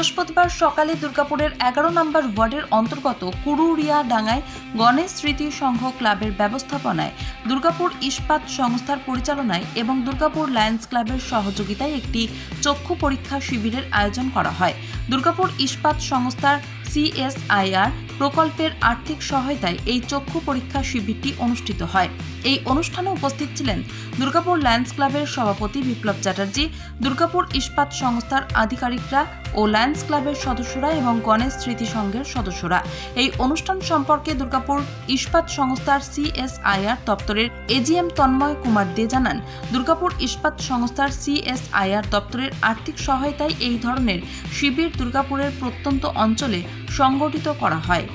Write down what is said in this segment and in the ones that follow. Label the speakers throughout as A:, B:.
A: বৃহস্পতিবার সকালে দুর্গাপুরের এগারো নম্বর ওয়ার্ডের অন্তর্গত কুরুরিয়া ডাঙ্গায় গণেশ স্মৃতি সংঘ ক্লাবের ব্যবস্থাপনায়, দুর্গাপুর ইস্পাত সংস্থার পরিচালনায় এবং দুর্গাপুর লায়ন্স ক্লাবের সহযোগিতায় একটি চক্ষু পরীক্ষা শিবিরের আয়োজন করা হয়। দুর্গাপুর ইস্পাত সংস্থার সিএসআইআর প্রকল্পের আর্থিক সহায়তায় এই চক্ষু পরীক্ষা শিবিরটি অনুষ্ঠিত হয়। এই অনুষ্ঠানে উপস্থিত ছিলেন দুর্গাপুর লায়ন্স ক্লাবের সভাপতি বিপ্লব চ্যাটার্জি, দুর্গাপুর ইস্পাত সংস্থার আধিকারিকরা ও লায়ন্স ক্লাবের সদস্যরা এবং গণেশ স্মৃতি সংঘের সদস্যরা। এই অনুষ্ঠান সম্পর্কে দুর্গাপুর ইস্পাত সংস্থার সিএসআইআর দপ্তরের এজিএম তন্ময় কুমার দে জানান, দুর্গাপুর ইস্পাত সংস্থার সিএসআইআর দপ্তরের আর্থিক সহায়তায় এই ধরনের শিবির দুর্গাপুরের প্রত্যন্ত অঞ্চলে সংগঠিত করা হয়।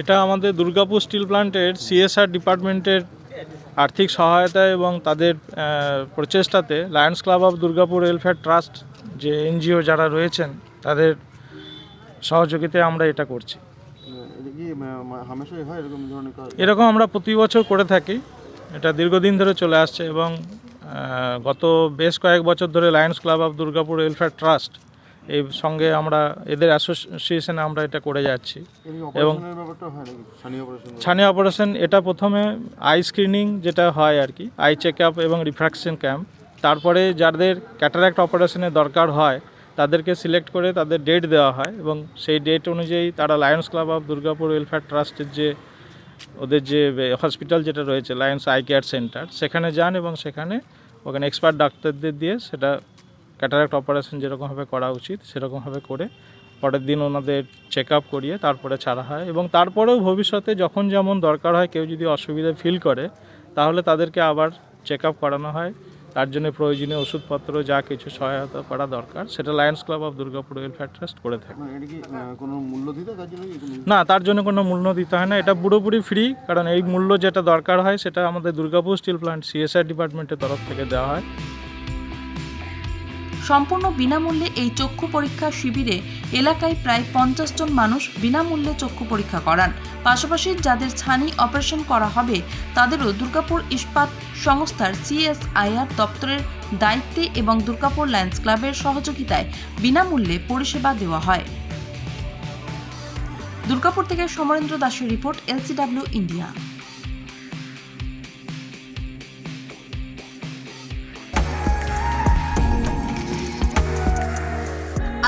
B: এটা আমাদের দুর্গাপুর স্টিল প্ল্যান্টের সিএসআর ডিপার্টমেন্টের আর্থিক সহায়তা এবং তাদের প্রচেষ্টাতে Lions club of Durgapur welfare trust যে এনজিও যারা রয়েছেন, তাদের সহযোগিতায় আমরা এটা করছি।
C: এরকম
B: আমরা প্রতি বছর করে থাকি। এটা দীর্ঘদিন ধরে চলে আসছে এবং গত বেশ কয়েক বছর ধরে Lions club of Durgapur welfare trust এই সঙ্গে আমরা এদের অ্যাসোসিয়েশনে আমরা এটা করে যাচ্ছি।
C: অপারেশন
B: ছানি অপারেশন এটা প্রথমে আই স্ক্রিনিং যেটা হয় আর কি আই চেক আপ এবং রিফ্র্যাকশন ক্যাম্প তারপরে যাদের ক্যাটারাক্ট অপারেশনের দরকার হয় তাদেরকে সিলেক্ট করে তাদের ডেট দেওয়া হয় এবং সেই ডেট অনুযায়ী তারা Lions club of Durgapur welfare ট্রাস্টের যে ওদের যে হসপিটাল যেটা রয়েছে লায়ন্স আই কেয়ার সেন্টার সেখানে যান এবং সেখানে ওখানে এক্সপার্ট ডাক্তারদের দিয়ে সেটা ক্যাটারাক্ট অপারেশন যেরকমভাবে করা উচিত সেরকমভাবে করে পরের দিন ওনাদের চেক আপ করিয়ে তারপরে ছাড়া হয় এবং তারপরেও ভবিষ্যতে যখন যেমন দরকার হয় কেউ যদি অসুবিধা ফিল করে তাহলে তাদেরকে আবার চেক আপ করানো হয়। তার জন্য প্রয়োজনীয় ওষুধপত্র যা কিছু সহায়তা করা দরকার সেটা Lions club of Durgapur welfare trust করে থাকে।
C: মানে
B: না তার জন্য কোনো মূল্য দিতে হয় না। এটা পুরোপুরি ফ্রি কারণ এই মূল্য যেটা দরকার হয় সেটা আমাদের দুর্গাপুর স্টিল প্ল্যান্ট সিএসআর ডিপার্টমেন্টের তরফ থেকে দেওয়া হয়।
A: সম্পূর্ণ বিনামূল্যে এই চক্ষু পরীক্ষা শিবিরে এলাকায় প্রায় পঞ্চাশ জন মানুষ বিনামূল্যে চক্ষু পরীক্ষা করান। পাশাপাশি যাদের ছানি অপারেশন করা হবে, তাদেরও দুর্গাপুর ইস্পাত সংস্থার সিএসআইআর দপ্তরের দায়িত্বে এবং দুর্গাপুর লায়ন্স ক্লাবের সহযোগিতায় বিনামূল্যে পরিষেবা দেওয়া হয়। দুর্গাপুর থেকে সমরেন্দ্র দাসের report, LCW India.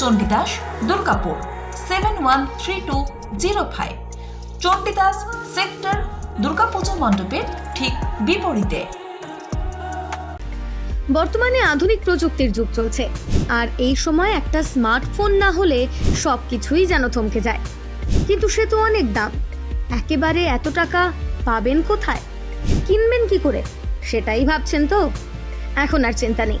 A: Chandidas Durgapur seven one three two zero five Chandidas sector, Durga Puja মণ্ডপের ঠিক বিপরীতে।
D: বর্তমানে আধুনিক প্রযুক্তির যুগ চলছে, আর এই সময় একটা স্মার্টফোন না হলে সব কিছুই যেন থমকে যায়। কিন্তু সে তো অনেক দাম, একেবারে এত টাকা পাবেন কোথায়? কিনবেন কি করে? সেটাই ভাবছেন তো? এখন আর চিন্তা নেই।